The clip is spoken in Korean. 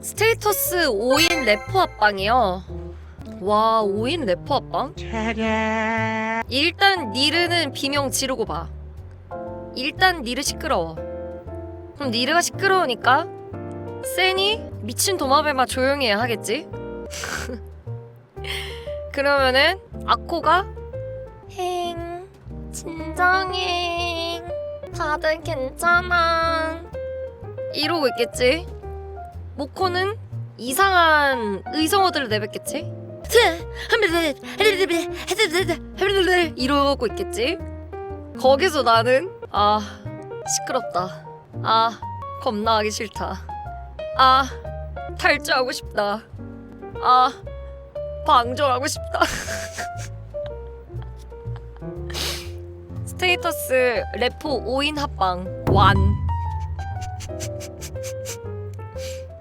스테이터스 5인 래퍼 합방이요. 와 5인 래퍼 합방? 일단 니르는 비명 지르고 봐. 일단 니르 시끄러워. 그럼 니르가 시끄러우니까 세니 미친 도마뱀아 조용히 해 하겠지? 그러면은 아코가 행 진정해 다들 괜찮아 이러고 있겠지? 모코는 이상한 의성어들을 내뱉겠지? 이러고 있겠지? 거기서 나는 아 시끄럽다. 아 겁나 하기 싫다. 아 탈주하고 싶다. 아 방종하고 싶다. 스테이터스 래퍼 5인 합방 완